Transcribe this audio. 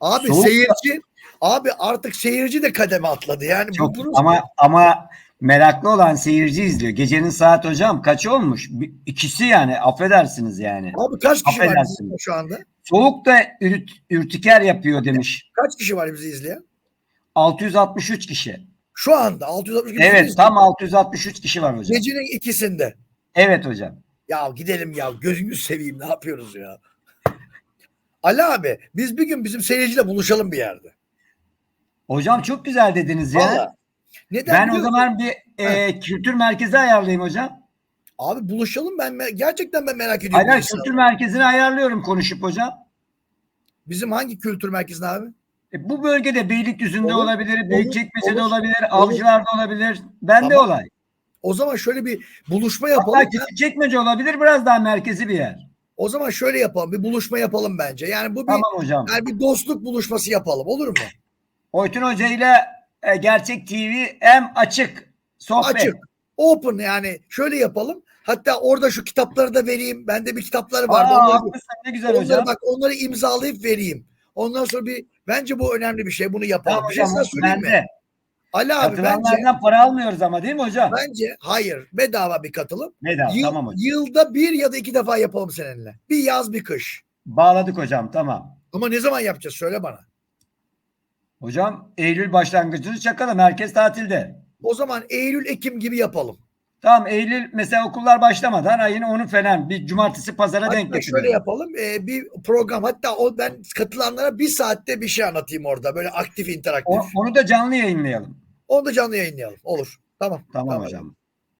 Abi Soğuk da- seyirci abi artık seyirci de kademe atladı. Yani Çok bunu ama ama meraklı olan seyirci izliyor. Gecenin saat hocam kaç olmuş? İkisi yani affedersiniz yani. abi kaç kişi var Affedersin. bizi izleyen şu anda? Soğuk da ürüt, ürtiker yapıyor demiş. Kaç kişi var bizi izleyen? 663 kişi. Şu anda 660 kişi Evet tam 663 kişi var hocam. Gecenin ikisinde. Evet hocam. Ya gidelim ya gözünü seveyim ne yapıyoruz ya? Ali abi biz bir gün bizim seyirciyle buluşalım bir yerde. Hocam çok güzel dediniz ya. Vallahi. Neden ben o biliyor musun? zaman bir e, kültür merkezi ayarlayayım hocam. Abi buluşalım ben gerçekten ben merak ediyorum. Hayır, kültür merkezini ayarlıyorum konuşup hocam. Bizim hangi kültür merkezinde abi? E, bu bölgede Beylikdüzü'nde Olur, olabilir, Büyükçekmece'de olur, olabilir, olur. Avcılar'da olabilir. Bende Tamam. olay. O zaman şöyle bir buluşma yapalım. Hatta Küçükçekmece olabilir, biraz daha merkezi bir yer. O zaman şöyle yapalım. Bir buluşma yapalım bence. Yani bu bir Tamam hocam. yani bir dostluk buluşması yapalım. Olur mu? Oytun Hoca ile e, Gerçek TV hem açık sohbet. Açık. Open yani şöyle yapalım. Hatta orada şu kitapları da vereyim. Bende bir kitapları var. Aa, onları, haklısın, ne güzel onları hocam. bak onları imzalayıp vereyim. Ondan sonra bir bence bu önemli bir şey. Bunu yapalım. Tamam bir şey hocam, sana söyleyeyim mi? Ali abi bence Katılanlardan para almıyoruz ama değil mi hocam? bence hayır bedava bir katılım. Bedava, Yıl- tamam hocam. Yılda bir ya da iki defa yapalım seninle. Bir yaz bir kış. Bağladık hocam, tamam. Ama ne zaman yapacağız söyle bana. Hocam Eylül başlangıcını çakalım, herkes tatilde. O zaman Eylül Ekim gibi yapalım. Tamam Eylül mesela okullar başlamadan ayın 10'u falan bir cumartesi pazara denk Hatta şöyle getirelim. yapalım. e, bir program hatta o ben katılanlara bir saatte bir şey anlatayım orada. Böyle aktif interaktif. O- onu da canlı yayınlayalım. Onu da canlı yayınlayalım. Olur. Tamam. Tamam hocam.